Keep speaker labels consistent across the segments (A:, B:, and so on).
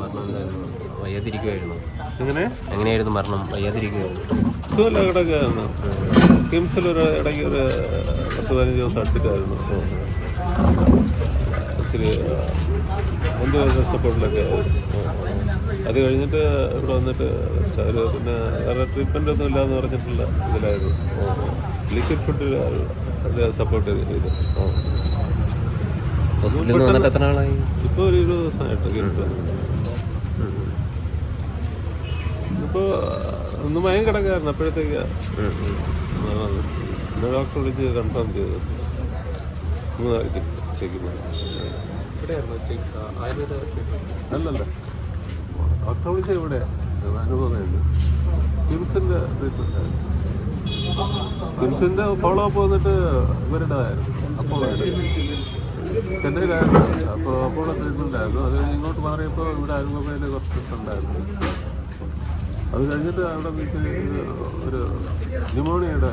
A: മരണം എന്തായിരുന്നു വയ്യാതിരിക്കുമായിരുന്നു
B: എങ്ങനെ?
A: എങ്ങനെയായിരുന്നു മരണം വയ്യാതിരിക്കുമായിരുന്നു
B: സുഖമല്ല കിടക്കുകയായിരുന്നു കിംസിൽ ഒരു ഇടയ്ക്ക് ഒരു പത്ത് പതിനഞ്ച് ദിവസം അടുത്തിട്ടായിരുന്നു ഇച്ചിരി എന്തോ സപ്പോർട്ടിലൊക്കെ അത് കഴിഞ്ഞിട്ട് ഇവിടെ വന്നിട്ട് അവർ പിന്നെ വേറെ ട്രീറ്റ്മെന്റ് ഒന്നും ഇല്ലാന്ന് പറഞ്ഞിട്ടുള്ള ഇതിലായിരുന്നു. ലിക്വിഡ് ഫുഡ് സപ്പോർട്ട് ചെയ്തു.
A: ഹോസ്പിറ്റലിൽ നിന്ന് വന്നിട്ട് എത്ര നാളായി?
B: ഇപ്പോൾ ഒരു ഇരുപത് ദിവസമായിട്ട് കിംസ് ഇപ്പോൾ ഒന്ന് മയം കിടക്കായിരുന്നു. അപ്പോഴത്തേക്ക് പിന്നെ ഡോക്ടർ വിളിച്ച് കൺഫേം ചെയ്തു. മൂന്നാഴ്ച ചെക്ക് അല്ലല്ല. ഡോക്ടർ വിളിച്ച ഇവിടെ അനുഭവമുണ്ട് കിംസിന്റെ ട്രീറ്റ്മെന്റ് കിംസിന്റെ ഫോളോ അപ്പ് വന്നിട്ട് ഇവരുടെ ആയിരുന്നു. അപ്പോൾ ചെന്നൈയിലായിരുന്നു അപ്പോൾ അപ്പോൾ ട്രീറ്റ്മെന്റ് ആയിരുന്നു അത് കഴിഞ്ഞ് ഇങ്ങോട്ട് മാറിയപ്പോൾ ഇവിടെ അനുഭവയിൽ കുറച്ച് ഉണ്ടായിരുന്നു അത് കഴിഞ്ഞിട്ട് അവിടെ വെച്ച് ഒരു ന്യൂമോണിയയുടെ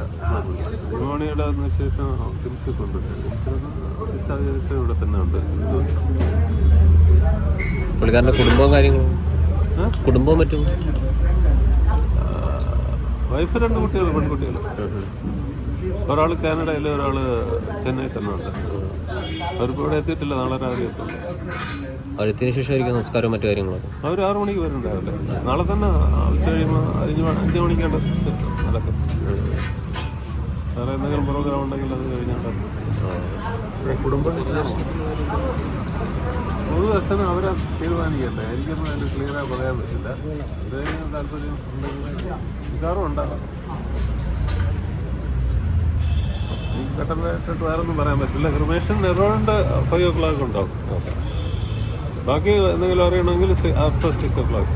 B: ന്യൂമോണിയയുടെ അതിന് ശേഷം കിംസിൽ കൊണ്ടുപോയി ഡിസ്ചാർജ് ഇവിടെ തന്നെ ഉണ്ട്.
A: പുള്ളിക്കാരന്റെ കുടുംബവും കാര്യങ്ങളും? കുടുംബവും മറ്റും?
B: വൈഫ് രണ്ട് കുട്ടികൾ പെൺകുട്ടികൾ. ഒരാൾ കാനഡയിൽ ഒരാൾ ചെന്നൈ തന്നെ ഉണ്ട്. അവരിപ്പോൾ ഇവിടെ എത്തിയിട്ടില്ല. നാളെ രാവിലെ എത്തും.
A: അഴുത്തിന് ശേഷമായിരിക്കും സംസ്കാരവും മറ്റു കാര്യങ്ങളൊക്കെ.
B: അവർ ആറു മണിക്ക് വരുന്നുണ്ടാവില്ലേ നാളെ തന്നെ ഉച്ച കഴിയുമ്പോൾ അഞ്ച് അഞ്ച് മണിക്കാണ്ട് നടക്കും വേറെ എന്തെങ്കിലും പ്രോഗ്രാം ഉണ്ടെങ്കിൽ അത് കഴിഞ്ഞാൽ പൊതുദർശനം അവരെ തീരുമാനിക്കട്ടെ. എനിക്കൊന്നും അതിന്റെ ക്ലിയറായി പറയാൻ പറ്റില്ല. എന്തെങ്കിലും താല്പര്യം ഉണ്ടെങ്കിൽ മിക്കവാറും ഉണ്ടാകാം. ഘട്ടമായിട്ടിട്ട് വേറെ ഒന്നും പറയാൻ പറ്റില്ല. Cremation around five o'clock ഉണ്ടാവും ബാക്കി എന്തെങ്കിലും അറിയണമെങ്കിൽ ആഫ്റ്റർ സിക്സ് ഓ ക്ലോക്ക്